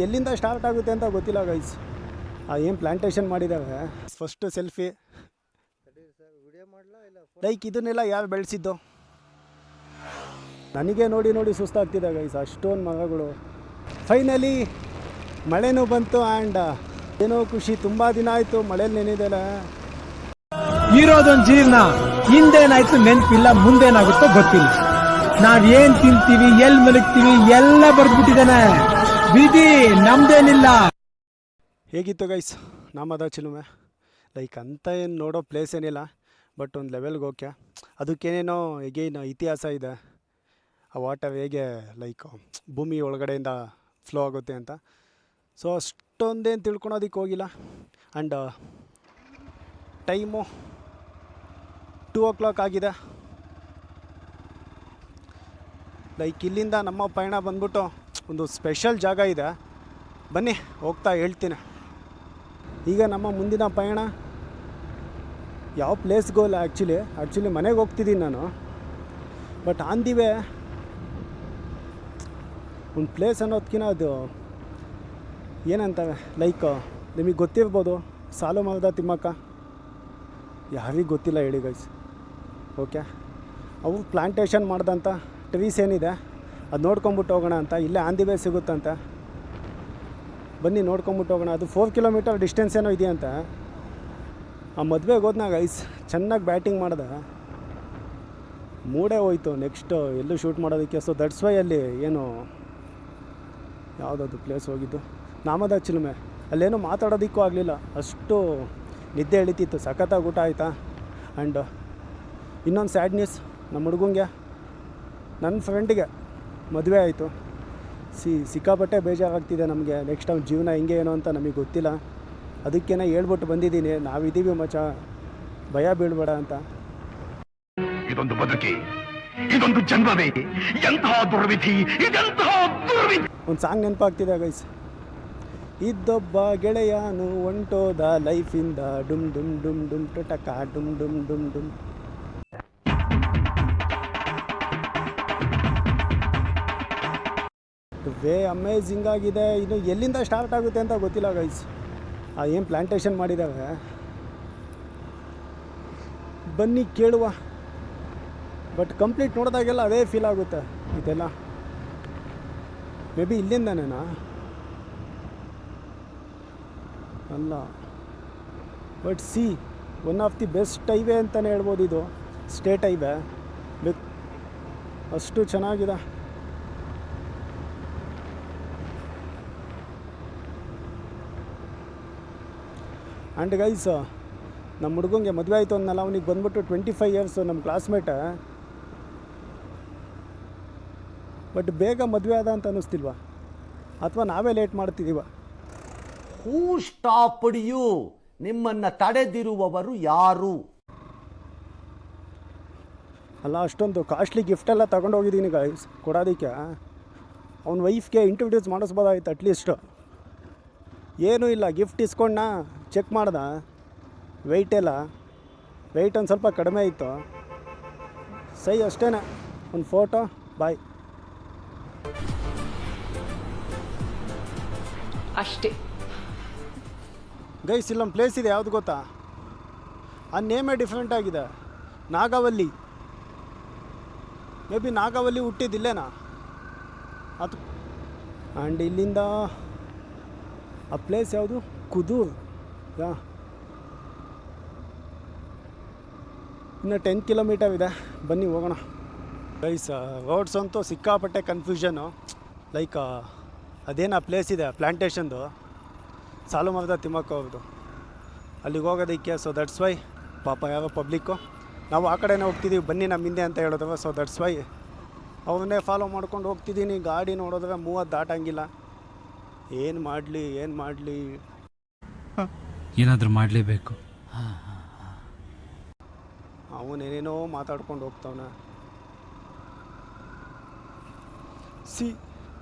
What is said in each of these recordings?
ಎಲ್ಲಿಂದ ಸ್ಟಾರ್ಟ್ ಆಗುತ್ತೆ ಅಂತ ಗೊತ್ತಿಲ್ಲ ಗೈಸ್ ಆ, ಏನು ಪ್ಲಾಂಟೇಶನ್ ಮಾಡಿದ್ದಾವೆ ಫಸ್ಟ್ ಸೆಲ್ಫಿ ಲೈಕ್ ಇದನ್ನೆಲ್ಲ ಯಾರು ಬೆಳೆಸಿದ್ದು? ನನಗೆ ನೋಡಿ ನೋಡಿ ಸುಸ್ತಾಗ್ತಿದೆ ಗೈಸ್ ಅಷ್ಟೊಂದು ಮರಗಳು. ಫೈನಲಿ ಮಳೆನೂ ಬಂತು ಆ್ಯಂಡ್ ಏನೋ ಖುಷಿ. ತುಂಬ ದಿನ ಆಯಿತು ಮಳೆಯಲ್ಲಿ ನೆನೆದೆಲ್ಲ ಇರೋದೊಂದು ಜೀವನ ಹಿಂದೇನಾಯ್ತು ನೆನಪಿಲ್ಲ, ಮುಂದೇನಾಗುತ್ತೋ ಗೊತ್ತಿಲ್ಲ. ನಾವ್ ಏನ್ ತಿಂತೀವಿ ಎಲ್ಲಿ ಮಲಗ್ತೀವಿ, ಎಲ್ಲ ಬರ್ದ್ಬಿಟ್ಟಿದಾನೆ ವಿಧಿ ನಮ್ದೇನಿಲ್ಲ. ಹೇಗಿತ್ತು ಗೈಸ್ ನಾಮದ ಚಿಲುಮೆ. ಲೈಕ್ ಅಂತ ಏನು ನೋಡೋ ಪ್ಲೇಸ್ ಏನಿಲ್ಲ ಬಟ್ ಒಂದು ಲೆವೆಲ್ಗೆ ಓಕೆ ಅದಕ್ಕೇನೇನೋ ಎಗೈನ್ ಇತಿಹಾಸ ಇದೆ. ಆ ವಾಟರ್ ಹೇಗೆ ಲೈಕ್ ಭೂಮಿ ಒಳಗಡೆಯಿಂದ ಫ್ಲೋ ಆಗುತ್ತೆ ಅಂತ. ಸೊ ಅಷ್ಟೊಂದೇನು ತಿಳ್ಕೊಳೋದಕ್ಕೆ ಹೋಗಿಲ್ಲ. And time two o'clock ಆಗಿದೆ. ಲೈಕ್ ಇಲ್ಲಿಂದ ನಮ್ಮ ಪಯಣ ಬಂದ್ಬಿಟ್ಟು ಒಂದು ಸ್ಪೆಷಲ್ ಜಾಗ ಇದೆ. ಬನ್ನಿ, ಹೋಗ್ತಾ ಹೇಳ್ತೀನಿ. ಈಗ ನಮ್ಮ ಮುಂದಿನ ಪಯಣ ಯಾವ ಪ್ಲೇಸ್ಗೂ ಅಲ್ಲ ಆ್ಯಕ್ಚುಲಿ ಆ್ಯಕ್ಚುಲಿ ಮನೆಗೆ ಹೋಗ್ತಿದ್ದೀನಿ ನಾನು. ಬಟ್ ಆನ್ ದಿ ವೇ ಒಂದು ಪ್ಲೇಸ್ ಅನ್ನೋದಕ್ಕಿಂತ ಅದು ಏನಂತವೆ? ಲೈಕ್ ನಿಮಗೆ ಗೊತ್ತಿರ್ಬೋದು ಸಾಲು ಮರದ ತಿಮ್ಮಕ್ಕ. ಯಾರಿಗೆ ಗೊತ್ತಿಲ್ಲ ಹೇಳಿ ಗೈಸ್ ಓಕೆ ಅವು ಪ್ಲಾಂಟೇಷನ್ ಮಾಡಿದಂಥ ಟ್ರೀಸ್ ಏನಿದೆ. ಅದು ನೋಡ್ಕೊಂಬಿಟ್ಟು ಹೋಗೋಣ ಅಂತ, ಇಲ್ಲೇ ಆನ್ ದಿ ವೇ ಸಿಗುತ್ತಂತ ಬನ್ನಿ ನೋಡ್ಕೊಂಬಿಟ್ಟು ಹೋಗೋಣ. ಅದು ಫೋರ್ ಕಿಲೋಮೀಟರ್ ಡಿಸ್ಟೆನ್ಸ್ ಏನೋ ಇದೆಯಂತ ಆ ಮದುವೆಗೆ ಹೋದ್ನಾಗ ಐಸ್ ಚೆನ್ನಾಗಿ ಬ್ಯಾಟಿಂಗ್ ಮಾಡ್ದೆ. ಮೂಡೇ ಹೋಯ್ತು ನೆಕ್ಸ್ಟ್ ಎಲ್ಲೂ ಶೂಟ್ ಮಾಡೋದಕ್ಕೆ. ಸೊ ದಟ್ಸ್ ವೈ ಅಲ್ಲಿ ಏನು ಯಾವುದಾದ್ರು ಪ್ಲೇಸ್ ಹೋಗಿದ್ದು? ನಾಮದ ಚಿಲುಮೆ. ಅಲ್ಲೇನೂ ಮಾತಾಡೋದಕ್ಕೂ ಆಗಲಿಲ್ಲ. ಅಷ್ಟು ನಿದ್ದೆ ಎಳಿತಿತ್ತು. ಸಖತ್ತಾಗಿ ಊಟ ಆಯಿತಾ? ಆ್ಯಂಡ್ ಇನ್ನೊಂದು ಸ್ಯಾಡ್ ನಮ್ಮ ಹುಡುಗಂಗೆ ನನ್ನ ಫ್ರೆಂಡಿಗೆ ಮದುವೆ ಆಯಿತು. ಸಿ ಸಿಕ್ಕಾಪಟ್ಟೆ ಬೇಜಾರಾಗ್ತಿದೆ ನಮಗೆ. ನೆಕ್ಸ್ಟ್ ಅವ್ನ ಜೀವನ ಹೆಂಗೆ ಏನೋ ಅಂತ ನಮಗೆ ಗೊತ್ತಿಲ್ಲ. ಅದಕ್ಕೇನೆ ಹೇಳ್ಬಿಟ್ಟು ಬಂದಿದ್ದೀನಿ. ನಾವಿದ್ದೀವಿ ಮಚ. ಭಯ ಬೀಳ್ಬೇಡ ಅಂತ. ಇದೊಂದು ಬದುಕಿ? ಇದೊಂದು ಜನ್ಮವೇ? ಎಂತಹ ದುರ್ವಿಧಿ? ಇದೆಂತಹ ದುರ್ವಿಧಿ? ಒಂದು ಸಾಂಗ್ ನೆನಪಾಗ್ತಿದೆ ಗೈಸ್ ಇದ್ದೊಬ್ಬ ಗೆಳೆಯನು ಒಂಟೋದ ಲೈಫಿಂದ ಡುಮ್ ಡುಮ್ ಡುಮ್ ಡುಮ್ ಟಟಕ ಡುಮ್ ಡುಮ್ ಡುಮ್ ಡುಮ್. ವೇ ಅಮೇಝಿಂಗ್ ಆಗಿದೆ. ಇದು ಎಲ್ಲಿಂದ ಸ್ಟಾರ್ಟ್ ಆಗುತ್ತೆ ಅಂತ ಗೊತ್ತಿಲ್ಲ ಗೈಸ್ ಆ ಏನು ಪ್ಲಾಂಟೇಶನ್ ಮಾಡಿದ್ದಾವೆ ಬನ್ನಿ, ಕೇಳುವ. ಬಟ್ ಕಂಪ್ಲೀಟ್ ನೋಡಿದಾಗೆಲ್ಲ ಅದೇ ಫೀಲ್ ಆಗುತ್ತೆ ಇದೆಲ್ಲ. ಮೇ ಬಿ ಇಲ್ಲಿಂದನೇನಾ? ಅಲ್ಲ. But see one of the best highway ಅಂತಲೇ ಹೇಳ್ಬೋದು ಇದು. ಸ್ಟೇಟ್ ಹೈವೇ ಅಷ್ಟು ಚೆನ್ನಾಗಿದೆ. ಆ್ಯಂಡ್ ಗೈಸ್ ನಮ್ಮ ಹುಡುಗಂಗೆ ಮದುವೆ ಆಯಿತು ಅಂದಲ್ಲ ಅವನಿಗೆ ಬಂದ್ಬಿಟ್ಟು ಟ್ವೆಂಟಿ ಫೈವ್ ಇಯರ್ಸು ನಮ್ಮ ಕ್ಲಾಸ್ಮೇಟ ಬಟ್ ಬೇಗ ಮದುವೆ ಆದ ಅಂತ ಅನ್ನಿಸ್ತಿಲ್ವ? ಅಥವಾ ನಾವೇ ಲೇಟ್ ಮಾಡ್ತಿದ್ದೀವ ಹೂ ಸ್ಟಾಪ್ ಯು ನಿಮ್ಮನ್ನು ತಡೆದಿರುವವರು ಯಾರು? ಅಲ್ಲ ಅಷ್ಟೊಂದು ಕಾಸ್ಟ್ಲಿ ಗಿಫ್ಟೆಲ್ಲ ತಗೊಂಡೋಗಿದ್ದೀನಿ ಗೈಸ್ ಕೊಡೋದಕ್ಕೆ. ಅವ್ನ ವೈಫ್ಗೆ ಇಂಟ್ರೊಡ್ಯೂಸ್ ಮಾಡಿಸ್ಬೋದಾಗಿತ್ತು ಅಟ್ಲೀಸ್ಟು ಏನೂ ಇಲ್ಲ ಗಿಫ್ಟ್ ಇಸ್ಕೊಂಡ ಚೆಕ್ ಮಾಡ್ದ? ವೆಯ್ಟ್ ಎಲ್ಲ? ವೆಯ್ಟ್ ಒಂದು ಸ್ವಲ್ಪ ಕಡಿಮೆ ಇತ್ತು. ಸೈ ಅಷ್ಟೇ ಒಂದು ಫೋಟೋ ಬಾಯ್ ಅಷ್ಟೇ. ಗೈಸ್ ಇಲ್ಲೊಂದು ಪ್ಲೇಸ್ ಇದೆ ಯಾವುದು ಗೊತ್ತಾ? ಆ ನೇಮೇ ಡಿಫ್ರೆಂಟ್ ಆಗಿದೆ. ನಾಗಾವಲ್ಲಿ. ಮೇ ಬಿ ನಾಗಾವಲ್ಲಿ ಹುಟ್ಟಿದ್ದಿಲ್ಲೇನಾ ಅದು ಆ್ಯಂಡ್ ಇಲ್ಲಿಂದ ಆ ಪ್ಲೇಸ್ ಯಾವುದು? ಕುದೂರ್. ಯಾ. ಇನ್ನು ಟೆನ್ ಕಿಲೋಮೀಟರ್ ಇದೆ. ಬನ್ನಿ, ಹೋಗೋಣ. ಗೈಸ್ ರೋಡ್ಸ್ ಅಂತೂ ಸಿಕ್ಕಾಪಟ್ಟೆ ಕನ್ಫ್ಯೂಷನು ಲೈಕ್ ಅದೇನು ಆ ಪ್ಲೇಸ್ ಇದೆ ಪ್ಲ್ಯಾಂಟೇಷನ್ದು ಸಾಲು ಮರದ ತಿಮ್ಮಕ್ಕ ಅವ್ರದ್ದು ಅಲ್ಲಿಗೆ ಹೋಗೋದಕ್ಕೆ ಸೊ ದಟ್ಸ್ ವೈ ಪಾಪ ಯಾವ ಪಬ್ಲಿಕ್ಕು ನಾವು ಆ ಕಡೆನೇ ಹೋಗ್ತಿದ್ದೀವಿ ಬನ್ನಿ ನಮ್ಮ ಹಿಂದೆ ಅಂತ ಹೇಳಿದ್ರೆ ಸೊ ದಟ್ಸ್ ವೈ ಅವನ್ನೇ ಫಾಲೋ ಮಾಡ್ಕೊಂಡು ಹೋಗ್ತಿದ್ದೀನಿ ಗಾಡಿ ನೋಡಿದ್ರೆ ಮೂವತ್ತು ದಾಟಂಗಿಲ್ಲ. ಏನು ಮಾಡಲಿ ಏನು ಮಾಡಲಿ? ಏನಾದರೂ ಮಾಡಲೇಬೇಕು. ಅವನೇನೇನೋ ಮಾತಾಡ್ಕೊಂಡು ಹೋಗ್ತಾವನ. ಸಿ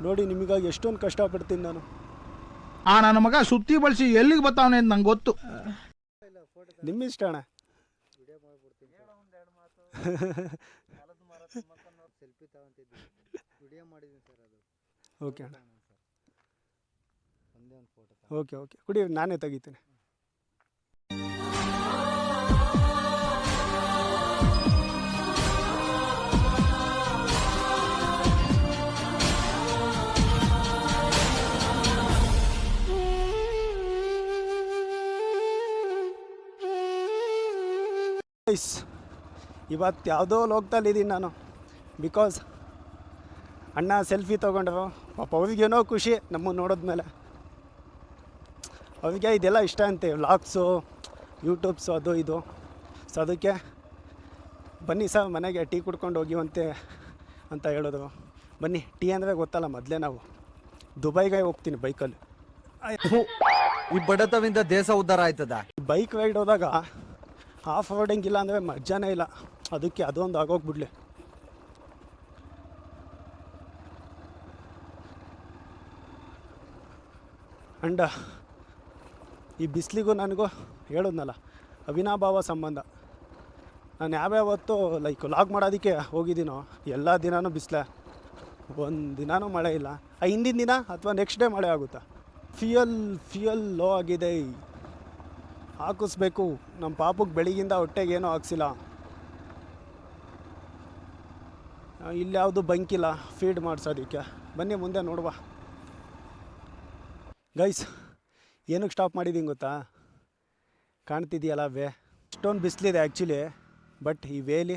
ನೋಡಿ ನಿಮಗಾಗಿ ಎಷ್ಟೊಂದು ಕಷ್ಟಪಡ್ತೀನಿ ನಾನು. ಆ ನನ್ನ ಮಗ ಸುತ್ತಿ ಬಳಸಿ ಎಲ್ಲಿಗೆ ಬರ್ತಾವನೆ ಅಂತ ನಂಗೆ ಗೊತ್ತು. ನಿಮ್ಮ ಇಷ್ಟ ಅಣ್ಣ. ಓಕೆ ಅಣ್ಣ. Okay okay. ಕುಡಿ, ನಾನೇ ತೆಗಿತೀನಿ. ಐಸ್ ಇವತ್ತು ಯಾವುದೋ ಲೋಕದಲ್ಲಿ ಇದ್ದೀನಿ ನಾನು. ಬಿಕಾಸ್ ಅಣ್ಣ ಸೆಲ್ಫಿ ತೊಗೊಂಡ್ರು. ಪಾಪ ಅವ್ರಿಗೇನೋ ಖುಷಿ ನಮ್ಮನ್ನು ನೋಡಿದ್ಮೇಲೆ. ಅವ್ರಿಗೆ ಇದೆಲ್ಲ ಇಷ್ಟ ಅಂತೆ ವ್ಲಾಗ್ಸು ಯೂಟ್ಯೂಬ್ಸು ಅದು ಇದು. ಸೊ ಅದಕ್ಕೆ ಬನ್ನಿ ಸರ್ ಮನೆಗೆ ಟೀ ಕುಡ್ಕೊಂಡು ಹೋಗಿವಂತೆ ಅಂತ ಹೇಳೋದು. ಬನ್ನಿ ಟೀ ಅಂದರೆ ಗೊತ್ತಲ್ಲ ಮೊದಲೇ ನಾವು ದುಬೈಗೆ ಹೋಗ್ತೀನಿ ಬೈಕಲ್ಲಿ. ಈ ಬಡತವಿಂದ ದೇಶ ಉದ್ಧಾರ ಆಯ್ತದ? ಬೈಕ್ ರೈಡ್ ಹೋದಾಗ ಆಫ್ ರೋಡಿಂಗ್ ಇಲ್ಲ ಅಂದರೆ ಮಜಾನೇ ಇಲ್ಲ. ಅದಕ್ಕೆ ಅದೊಂದು ಆಗೋಗ್ಬಿಡ್ಲಿ. ಅಂಡ. ಈ ಬಿಸಿಲಿಗೂ ನನಗೂ ಹೇಳೋದ್ನಲ್ಲ, ಅವಿನಾಭಾವ ಸಂಬಂಧ. ನಾನು ಯಾವ್ಯಾವತ್ತು ಲೈಕ್ ಲಾಗ್ ಮಾಡೋದಕ್ಕೆ ಹೋಗಿದ್ದೀನೋ, ಎಲ್ಲ ದಿನವೂ ಬಿಸಿಲೆ. ಒಂದು ದಿನಾನೂ ಮಳೆ ಇಲ್ಲ. ಆ ಹಿಂದಿನ ದಿನ ಅಥವಾ ನೆಕ್ಸ್ಟ್ ಡೇ ಮಳೆ ಆಗುತ್ತಾ? ಫ್ಯೂಯಲ್ ಫ್ಯೂಯಲ್ ಲೋ ಆಗಿದೆ. ಹಾಕಿಸ್ಬೇಕು. ನಮ್ಮ ಪಾಪಕ್ಕೆ ಬೆಳಿಗಿಂದ ಹೊಟ್ಟೆಗೆ ಏನೂ ಹಾಕ್ಸಿಲ್ಲ. ಇಲ್ಲಿ ಯಾವುದು ಬಂಕಿಲ್ಲ ಫೀಡ್ ಮಾಡಿಸೋದಕ್ಕೆ. ಬನ್ನಿ ಮುಂದೆ ನೋಡುವ. ಗೈಸ್ ಏನಕ್ಕೆ ಸ್ಟಾಪ್ ಮಾಡಿದ್ದೀನಿ ಗೊತ್ತಾ? ಕಾಣ್ತಿದೆಯಲ್ಲ ವೇ? ಅಷ್ಟೊಂದು ಬಿಸಿಲಿದೆ ಆ್ಯಕ್ಚುಲಿ ಬಟ್ ಈ ವೇಲಿ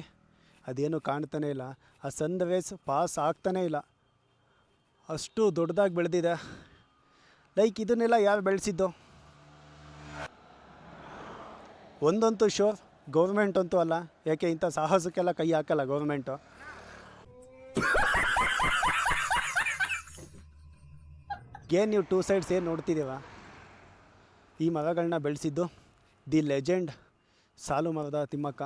ಅದೇನು ಕಾಣ್ತಾನೆ ಇಲ್ಲ. ಆ ಸನ್ ವೇಸ್ ಪಾಸ್ ಆಗ್ತಾನೇ ಇಲ್ಲ. ಅಷ್ಟು ದೊಡ್ಡದಾಗಿ ಬೆಳೆದಿದೆ. ಲೈಕ್ ಇದನ್ನೆಲ್ಲ ಯಾರು ಬೆಳೆಸಿದ್ದು? ಒಂದಂತೂ ಶೋರ್ ಗೌರ್ಮೆಂಟ್ ಅಂತೂ ಅಲ್ಲ. ಯಾಕೆ ಇಂಥ ಸಾಹಸಕ್ಕೆಲ್ಲ ಕೈ ಹಾಕಲ್ಲ ಗೌರ್ಮೆಂಟು ಏನು ನೀವು ಟೂ ಸೈಡ್ಸ್ ಏನು ನೋಡ್ತಿದ್ದೀವ ಈ ಮರಗಳನ್ನ ಬೆಳೆಸಿದ್ದು ದಿ ಲೆಜೆಂಡ್ ಸಾಲು ಮರದ ತಿಮ್ಮಕ್ಕ.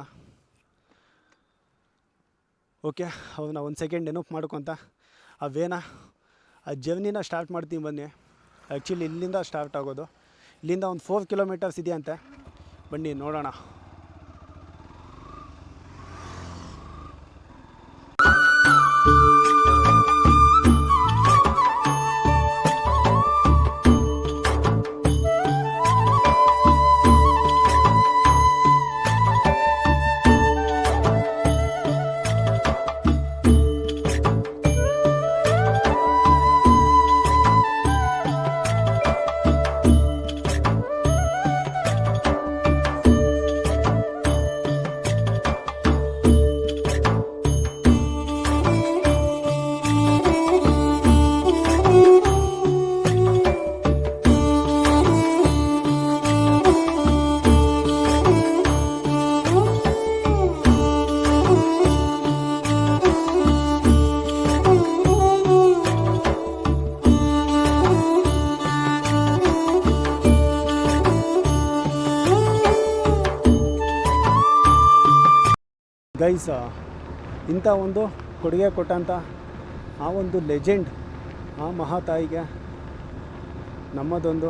ಓಕೆ ಅವನ್ನ ಒಂದು ಸೆಕೆಂಡ್ ನೆನಪು ಮಾಡ್ಕೊತ ಆ ವೇನ, ಆ ಜರ್ನಿನ ಸ್ಟಾರ್ಟ್ ಮಾಡ್ತೀನಿ ಬನ್ನಿ. ಆ್ಯಕ್ಚುಲಿ ಇಲ್ಲಿಂದ ಸ್ಟಾರ್ಟ್ ಆಗೋದು. ಇಲ್ಲಿಂದ ಒಂದು ಫೋರ್ ಕಿಲೋಮೀಟರ್ಸ್ ಇದೆಯಂತೆ. ಬನ್ನಿ, ನೋಡೋಣ. ಗೈಸ್ ಇಂಥ ಒಂದು ಕೊಡುಗೆ ಕೊಟ್ಟಂಥ ಆ ಒಂದು ಲೆಜೆಂಡ್ ಆ ಮಹಾತಾಯಿಗೆ ನಮ್ಮದೊಂದು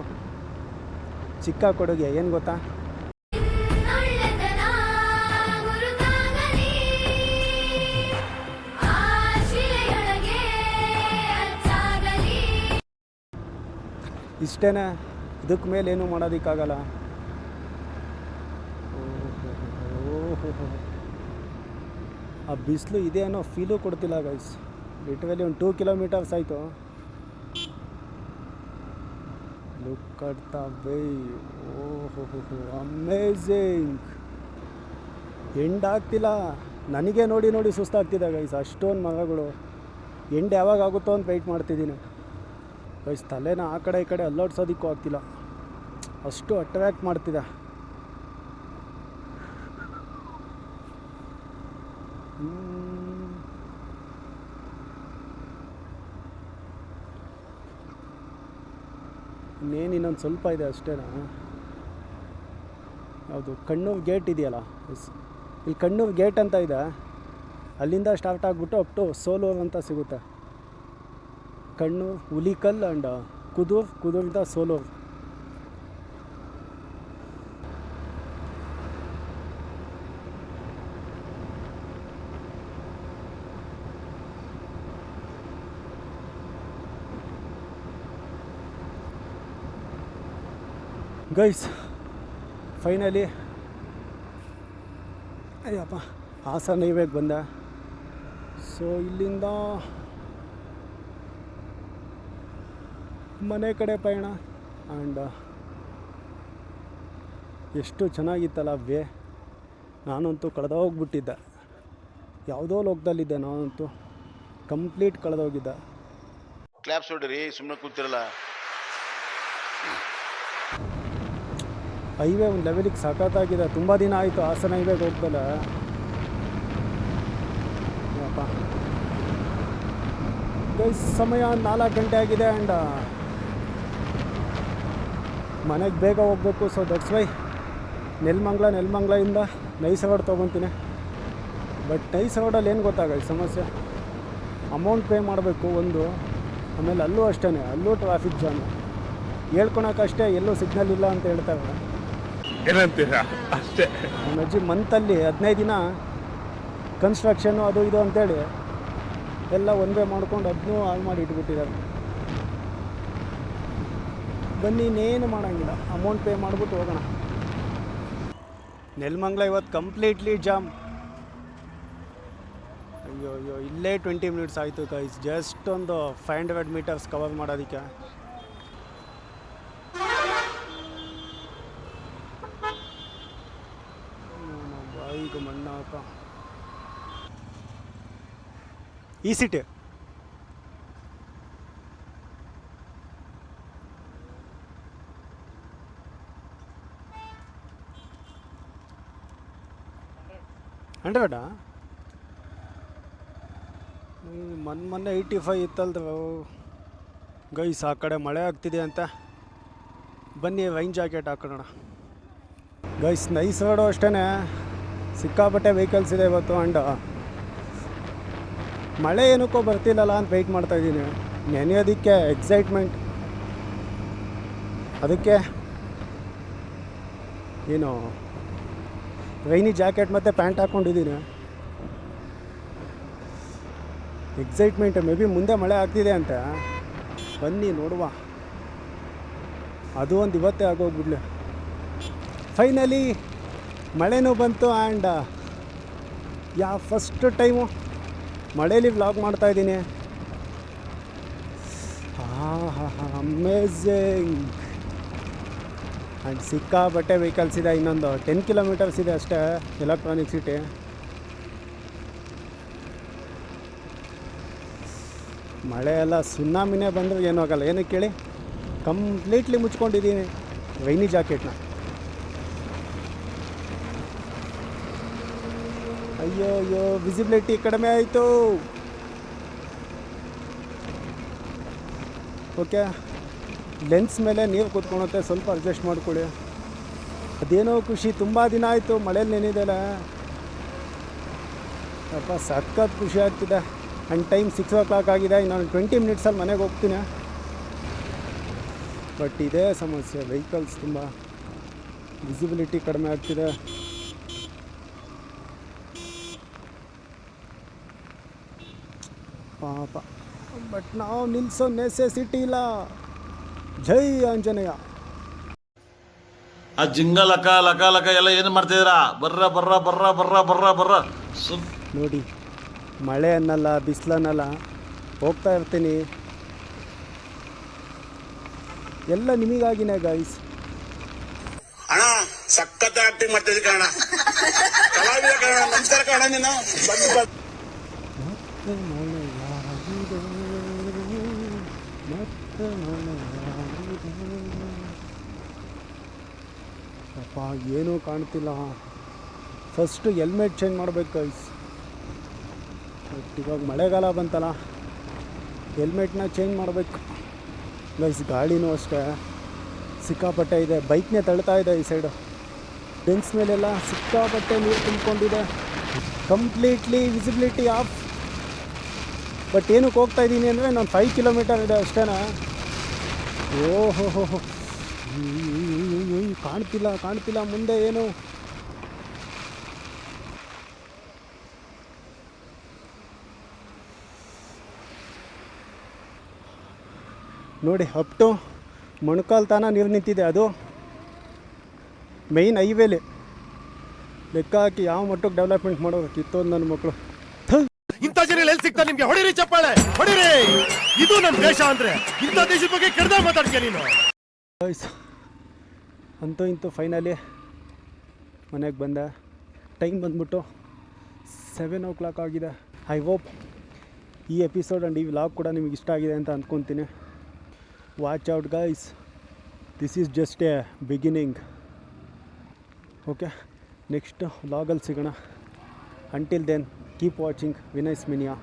ಚಿಕ್ಕ ಕೊಡುಗೆ. ಏನು ಗೊತ್ತಾ? ಇಷ್ಟೇ ಇದಕ್ಕೆ ಮೇಲೆ ಏನು ಮಾಡೋದಕ್ಕಾಗಲ್ಲ. ಓಹೋ. ಆ ಬಿಸಿಲು ಇದೆ ಅನ್ನೋ ಫೀಲು ಕೊಡ್ತಿಲ್ಲ ಗೈಸ್ ಲಿಟ್ರಲಿ ಒಂದು ಟೂ ಕಿಲೋಮೀಟರ್ಸ್ ಆಯಿತು. ಲುಕ್ ಅಟ್ ವೇ ಓಹೋ ಅಮೇಝಿಂಗ್ ಎಂಡ್ ಆಗ್ತಿಲ್ಲ. ನನಗೆ ನೋಡಿ ನೋಡಿ ಸುಸ್ತಾಗ್ತಿದೆ ಗೈಸ್ ಅಷ್ಟೊಂದು ಮರಗಳು. ಎಂಡ್ ಯಾವಾಗ ಆಗುತ್ತೋ ಅಂತ ವೆಯ್ಟ್ ಮಾಡ್ತಿದ್ದೀನಿ. ಗೈಸ್ ತಲೆನ ಆ ಕಡೆ ಈ ಕಡೆ ಅಲ್ಲಾಡ್ಸೋದಕ್ಕೂ ಆಗ್ತಿಲ್ಲ. ಅಷ್ಟು ಅಟ್ರ್ಯಾಕ್ಟ್ ಮಾಡ್ತಿದೆ. ಇನ್ನೇನು ಇನ್ನೊಂದು ಸ್ವಲ್ಪ ಇದೆ ಅಷ್ಟೇನಾ? ಯಾವುದು ಕಣ್ಣೂರು ಗೇಟ್ ಇದೆಯಲ್ಲ? ಇಲ್ಲಿ ಕಣ್ಣೂರು ಗೇಟ್ ಅಂತ ಇದೆ. ಅಲ್ಲಿಂದ ಸ್ಟಾರ್ಟ್ ಆಗಿಬಿಟ್ಟು ಅಪ್ ಟು ಸೋಲೋ ಅಂತ ಸಿಗುತ್ತೆ. ಕಣ್ಣು ಹುಲಿಕಲ್ ಆ್ಯಂಡ್ ಕುದೂರ್, ಕುದೂರಿಂದ ಸೋಲೂರು. ಗೈಸ್ ಫೈನಲಿ ಅಯ್ಯಪ್ಪ, ಹಾಸನ ಹೈವೇಗೆ ಬಂದೆ. ಸೊ ಇಲ್ಲಿಂದ ಮನೆ ಕಡೆ ಪಯಣ ಆ್ಯಂಡ್ ಎಷ್ಟು ಚೆನ್ನಾಗಿತ್ತಲ್ಲ ವೇ. ನಾನಂತೂ ಕಳೆದೋಗ್ಬಿಟ್ಟಿದ್ದೆ ಯಾವುದೋ ಲೋಕದಲ್ಲಿದ್ದೆ ನಾನಂತೂ. ಕಂಪ್ಲೀಟ್ ಕಳೆದೋಗಿದ್ದೆ. ಕ್ಲಾಪ್ಸ್ ಹೊಡ್ರಿ ಸುಮ್ಮನೆ ಕೂತಿರಲ್ಲ. ಹೈವೇ ಒಂದು ಲೆವೆಲಿಗೆ ಸಖತ್ತಾಗಿದೆ. ತುಂಬ ದಿನ ಆಯಿತು ಹಾಸನ ಹೈವೇಗೆ ಹೋಗ್ದಲ್ಲ. ಸಮಯ ನಾಲ್ಕು ಗಂಟೆ ಆಗಿದೆ ಆ್ಯಂಡ್ ಮನೆಗೆ ಬೇಗ ಹೋಗಬೇಕು. ಸೊ ದಟ್ಸ್ ವೈ ನೆಲ್ಮಂಗ್ಲ ನೆಲ್ಮಂಗ್ಲಿಂದ ನೈಸ್ ರೋಡ್ ತೊಗೊತೀನಿ. ಬಟ್ ನೈಸ್ ರೋಡಲ್ಲಿ ಏನು ಗೊತ್ತಾಗಲ್ಲ ಸಮಸ್ಯೆ? ಅಮೌಂಟ್ ಪೇ ಮಾಡಬೇಕು ಒಂದು. ಆಮೇಲೆ ಅಲ್ಲೂ ಅಷ್ಟೇ ಅಲ್ಲೂ ಟ್ರಾಫಿಕ್ ಜಾಮ್ ಹೇಳ್ಕೊಳಕ್ಕಷ್ಟೇ ಎಲ್ಲೂ ಸಿಗ್ನಲ್ ಇಲ್ಲ ಅಂತ ಹೇಳ್ತಾರೆ ಏನಂತೀರಾ? ಅಷ್ಟೇ. ನಮ್ಮ ಅಜ್ಜಿ ಮಂತಲ್ಲಿ ಹದಿನೈದು ದಿನ ಕನ್ಸ್ಟ್ರಕ್ಷನ್ನು ಅದು ಇದು ಅಂತೇಳಿ ಎಲ್ಲ ಒನ್ ವೇ ಮಾಡ್ಕೊಂಡು ಅದನ್ನೂ ಹಾಳು ಮಾಡಿ ಇಟ್ಬಿಟ್ಟಿದ್ದಾರೆ. ಬನ್ನಿ, ಇನ್ನೇನು ಮಾಡೋಂಗಿಲ್ಲ. ಅಮೌಂಟ್ ಪೇ ಮಾಡಿಬಿಟ್ಟು ಹೋಗೋಣ. ನೆಲಮಂಗ್ಲ ಇವತ್ತು ಕಂಪ್ಲೀಟ್ಲಿ ಜಾಮ್ ಅಯ್ಯೋ ಅಯ್ಯೋ, ಇಲ್ಲೇ ಟ್ವೆಂಟಿ ಮಿನಿಟ್ಸ್ ಆಯಿತು ಕೈಸ್ ಜಸ್ಟ್ ಒಂದು ಫೈವ್ ಹಂಡ್ರೆಡ್ ಮೀಟರ್ಸ್ ಕವರ್ ಮಾಡೋದಕ್ಕೆ. ಹಾಕ ಈ ಸಿಟಿ. ಹಂಡ್ರೆಡಾ ಮೊನ್ನೆ ಮೊನ್ನೆ ಏಯ್ಟಿ ಫೈವ್ ಇತ್ತಲ್ದ ಗೈಸ್, ಆ ಕಡೆ ಮಳೆ ಆಗ್ತಿದೆ ಅಂತ. ಬನ್ನಿ ರೈನ್ ಜಾಕೆಟ್ ಹಾಕೋಣ ಗೈಸ್, ನೈಸ್ ರೋಡು ಅಷ್ಟೇ ಸಿಕ್ಕಾಪಟ್ಟೆ ವೆಹಿಕಲ್ಸ್ ಇದೆ ಇವತ್ತು ಆ್ಯಂಡ್ ಮಳೆ ಏನಕ್ಕೋ ಬರ್ತಿಲ್ಲಲ್ಲ ಅಂತ ವೆಯ್ಟ್ ಮಾಡ್ತಾ ಇದ್ದೀನಿ. ನೆನೆಯೋದಕ್ಕೆ ಎಕ್ಸೈಟ್ಮೆಂಟ್ ಅದಕ್ಕೆ ಏನು ರೈನಿ ಜಾಕೆಟ್ ಮತ್ತು ಪ್ಯಾಂಟ್ ಹಾಕ್ಕೊಂಡಿದ್ದೀನಿ ಎಕ್ಸೈಟ್ಮೆಂಟ್ ಮೇ ಬಿ ಮುಂದೆ ಮಳೆ ಆಗ್ತಿದೆ ಅಂತ. ಬನ್ನಿ, ನೋಡುವ. ಅದು ಒಂದು ಇವತ್ತೇ ಆಗೋಗ್ಬಿಡ್ಲಿ. ಫೈನಲಿ ಮಳೆನೂ ಬಂತು ಆ್ಯಂಡ್, ಯಾ ಫಸ್ಟ್ ಟೈಮು ಮಳೇಲಿ ವ್ಲಾಗ್ ಮಾಡ್ತಾ ಇದ್ದೀನಿ. ಅಮೇಝಿಂಗ್ ಆ್ಯಂಡ್ ಸಿಕ್ಕಾಬಟ್ಟೆ ವೆಹಿಕಲ್ಸ್ ಇದೆ, ಇನ್ನೊಂದು ಟೆನ್ ಕಿಲೋಮೀಟರ್ಸ್ ಇದೆ ಅಷ್ಟೇ ಎಲೆಕ್ಟ್ರಾನಿಕ್ ಸಿಟಿ ಮಳೆ ಎಲ್ಲ ಸುನ್ನಾಮಿನೇ ಬಂದರೂ, ಏನೂ ಆಗಲ್ಲ. ಏನಕ್ಕೆ ಕೇಳಿ ಕಂಪ್ಲೀಟ್ಲಿ ಮುಚ್ಕೊಂಡಿದ್ದೀನಿ ರೈನಿ ಜಾಕೆಟ್ನ ಅಯ್ಯೋ ಅಯ್ಯೋ ವಿಸಿಬಿಲಿಟಿ ಕಡಿಮೆ ಆಯಿತು. ಓಕೆ ಲೆನ್ಸ್ ಮೇಲೆ ನೀರು ಕೂತ್ಕೊಳುತ್ತೆ ಸ್ವಲ್ಪ ಅಡ್ಜಸ್ಟ್ ಮಾಡ್ಕೊಳ್ಳಿ. ಅದೇನೋ ಖುಷಿ, ತುಂಬ ದಿನ ಆಯಿತು, ಮಳೇಲಿ ನೆನೆದಲ್ಲ. ಅಪ್ಪ, ಸಖತ್ ಖುಷಿ ಆಗ್ತಿದೆ. And time six o'clock ಆಗಿದೆ, ಇನ್ನೊಂದು ಟ್ವೆಂಟಿ ಮಿನಿಟ್ಸಲ್ಲಿ ಮನೆಗೆ ಹೋಗ್ತೀನಿ. ಬಟ್ ಇದೇ ಸಮಸ್ಯೆ ವೆಹಿಕಲ್ಸ್ ತುಂಬ ವಿಸಿಬಿಲಿಟಿ ಕಡಿಮೆ ಆಗ್ತಿದೆ. ಪಾಪ. ಬಟ್ ನಾವು ನಿಲ್ಸೋ ನೆಸೆಸಿಟಿ ಇಲ್ಲ. ಜೈ ಆಂಜನೇಯ. ಆ ಜಿಂಗ ಲಕ ಲಕ ಲಕ ಎಲ್ಲ ಏನು ಮಾಡ್ತಿದ್ದೀರಾ? ಬರ್ರ ಬರ್ರ ಬರ್ರ ಬರ್ರ ಬರ್ರ ಬರ್ರ. ಸುಮ್ ನೋಡಿ ಮಳೆ ಅನ್ನಲ್ಲ ಬಿಸಿಲನ್ನಲ್ಲ ಹೋಗ್ತಾ ಇರ್ತೀನಿ. ಎಲ್ಲ ನಿಮಗಾಗಿನೇ ಗಾಯ್ಸ್ ಅಣ್ಣ ಸಖತ್ ಆಕ್ಟಿಂಗ್ ಮಾಡ್ತಿದ್ದೆ ಕಣ ಕಲಾವಿದ ಕಣ ನಮಸ್ಕಾರ ಕಣ ನೀನು. ಬಂದು ಬಂದು ಮತ್ತೆ ಮಳೆಯಾಗಿದೆ ಮತ್ತೆ ಮಳೆಯಾಗಿದೆ ಅಪ್ಪ, ಏನೂ ಕಾಣ್ತಿಲ್ಲ. ಫಸ್ಟು ಹೆಲ್ಮೆಟ್ ಚೇಂಜ್ ಮಾಡ್ಬೇಕು ಗೈಸ್ ಬಟ್ ಇವಾಗ ಮಳೆಗಾಲ ಬಂತಲ್ಲ ಹೆಲ್ಮೆಟ್ನ ಚೇಂಜ್ ಮಾಡಬೇಕು. ಗೈಸ್ ಗಾಳಿನೂ ಅಷ್ಟೇ. ಸಿಕ್ಕಾಪಟ್ಟೆ ಇದೆ. ಬೈಕ್ನೇ ತಳ್ತಾ ಇದೆ ಈ ಸೈಡು ಬೆಂಚ್ ಮೇಲೆಲ್ಲ ಸಿಕ್ಕಾಪಟ್ಟೆ ನೀರು ತುಂಬಿಕೊಂಡಿದೆ. ಕಂಪ್ಲೀಟ್ಲಿ ವಿಸಿಬಿಲಿಟಿ ಆಫ್ ಬಟ್ ಏನಕ್ಕೆ ಹೋಗ್ತಾ ಇದ್ದೀನಿ ಅಂದರೆ, ನಾನು ಫೈವ್ ಕಿಲೋಮೀಟರ್ ಇದೆ ಅಷ್ಟೇ ಓಹೋ ಕಾಣ್ತಿಲ್ಲ ಕಾಣ್ತಿಲ್ಲ, ಮುಂದೆ ಏನು? ನೋಡಿ ಅಪ್ ಟು ಮೊಣಕಾಲು ತಾನ ನೀರು ನಿಂತಿದೆ ಅದು. ಮೈನ್ ಹೈವೇಲಿ ಲೆಕ್ಕ ಹಾಕಿ ಯಾವ ಮಟ್ಟಕ್ಕೆ ಡೆವಲಪ್ಮೆಂಟ್ ಮಾಡೋರು ಕಿತ್ತೋದು ನನ್ನ ಮಕ್ಕಳು. ಇಂಥ ಜನ ಎಲ್ಲಿ ಸಿಗ್ತಾರೆ ನಿಮ್ಗೆ? ಹೊಡಿರಿ ಚಪ್ಪಾಳೆ, ಹೊಡಿರಿ. ಇದು ನಮ್ಮ ದೇಶ ಅಂದ್ರೆ ಇಂಥ ದೇಶದ ಬಗ್ಗೆ ಕೆಡ್ದಾಗ ಮಾತಾಡ್ತೀಯ ನೀನು? ಅಂತೂ ಇಂತೂ ಫೈನಲಿ ಮನೆಗೆ ಬಂದೆ. ಟೈಮ್ ಬಂದ್ಬಿಟ್ಟು ಸೆವೆನ್ ಓ ಕ್ಲಾಕ್ ಆಗಿದೆ. ಐ ಹೋಪ್ ಈ ಎಪಿಸೋಡ್ ಆ್ಯಂಡ್ ಈ ವ್ಲಾಗ್ ಕೂಡ ನಿಮಗೆ ಇಷ್ಟ ಆಗಿದೆ ಅಂತ ಅಂದ್ಕೊತೀನಿ watch out guys this is just a beginning okay next ವ್ಲಾಗಲ್ಲಿ ಸಿಗೋಣ. Until then keep watching Vinay स्मिनिया